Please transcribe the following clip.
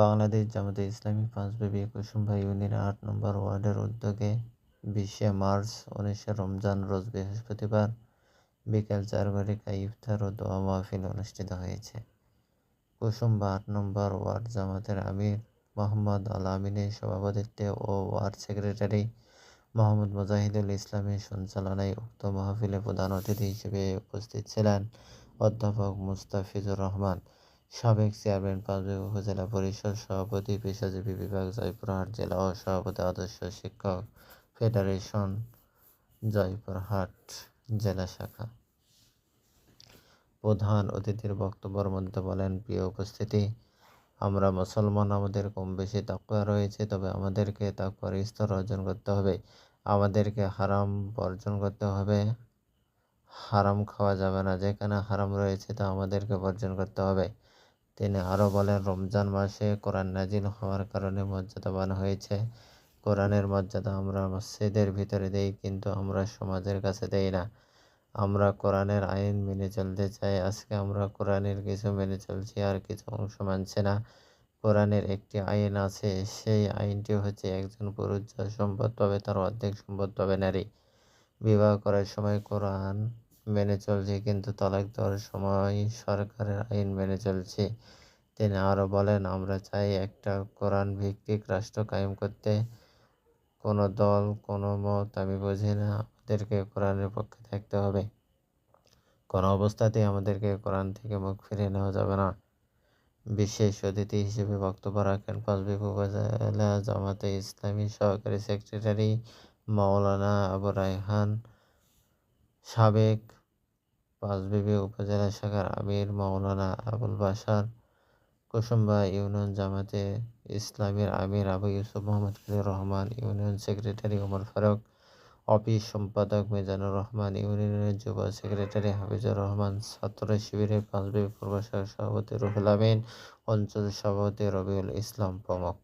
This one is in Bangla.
বাংলাদেশ জামাতে ইসলামী পাঁচবিবি কুসুমবা ইউনিয়নের আট নম্বর ওয়ার্ডের উদ্যোগে বিশে মার্চ উনিশে রমজান রোজ বৃহস্পতিবার বিকেল চার ঘটিকায় ইফতার ও দোয়া মাহফিল অনুষ্ঠিত হয়েছে। কুসুমবা আট নম্বর ওয়ার্ড জামাতের আমির মোহাম্মদ আল আমিনের সভাপতিত্বে ও ওয়ার্ড সেক্রেটারি মোহাম্মদ মুজাহিদুল ইসলামের সঞ্চালনায় উক্ত মাহফিলে প্রধান অতিথি হিসেবে উপস্থিত ছিলেন অধ্যাপক মুস্তাফিজুর রহমান। সাবেক চেয়ারম্যান পাঁচবিবি উপজেলা পরিষদ সভাপতি, পেশাজীবী বিভাগ, জয়পুরহাট জেলা ও সভাপতি আদর্শ শিক্ষক ফেডারেশন, জয়পুরহাট জেলা শাখা। প্রধান অতিথির বক্তব্যের মধ্যে বলেন, প্রিয় উপস্থিতি, আমরা মুসলমান, আমাদের কম বেশি তাকুয়া রয়েছে, তবে আমাদেরকে তাকুয়ার স্তর অর্জন করতে হবে। আমাদেরকে হারাম বর্জন করতে হবে। হারাম খাওয়া যাবে না, যেখানে হারাম রয়েছে তা আমাদেরকে বর্জন করতে হবে। তিনি আরও বলেন, রমজান মাসে কোরআন নাজিল হওয়ার কারণে মর্যাদাবান হয়েছে। কোরআনের মর্যাদা আমরা মসজিদের ভিতরে দেই, কিন্তু আমরা সমাজের কাছে দেই না। আমরা কোরআনের আইন মেনে চলতে চাই। আজকে আমরা কোরআনের কিছু মেনে চলছি আর কিছু অংশ মানছে না। কোরআনের একটি আইন আছে, সেই আইনটি হচ্ছে একজন পুরুষ যা সম্পদ পাবে, তার অর্ধেক সম্পদ পাবে নারী। বিবাহ করার সময় কোরআন মেনে চলছি, কিন্তু তালাক দেওয়ার সময় সরকারের আইন মেনে চলছি। তিনি আরও বলেন, আমরা চাই একটা কোরআন ভিত্তিক রাষ্ট্র কায়েম করতে। কোনো দল, কোনো মত, আমি বুঝি না, আমাদেরকে কোরআনের পক্ষে থাকতে হবে। কোনো অবস্থাতেই আমাদেরকে কোরআন থেকে মুখ ফিরিয়ে নেওয়া যাবে না। বিশেষ অতিথি হিসেবে বক্তব্য রাখেন পাঁচবিক উপজেলা জামাতে ইসলামী সহকারী সেক্রেটারি মাওলানা আবু রায়হান। সাবেক পাঁচবিবি উপজেলা শাখার আমির মাওলানা আবুল বাসার কুসুম্বা ইউনিয়ন জামাতে ইসলামের আমির Abu Yusuf Mohammad Khalil Rahman union secretary Omar Faruk, office সম্পাদক মিজানুর রহমান, ইউনিয়নের যুব সেক্রেটারি হাফিজুর রহমান, ছাত্র শিবিরের পাঁচবি পূর্ব সভাপতি রুহুল আমিন, অঞ্চল সভাপতি রবিউল ইসলাম প্রমুখ।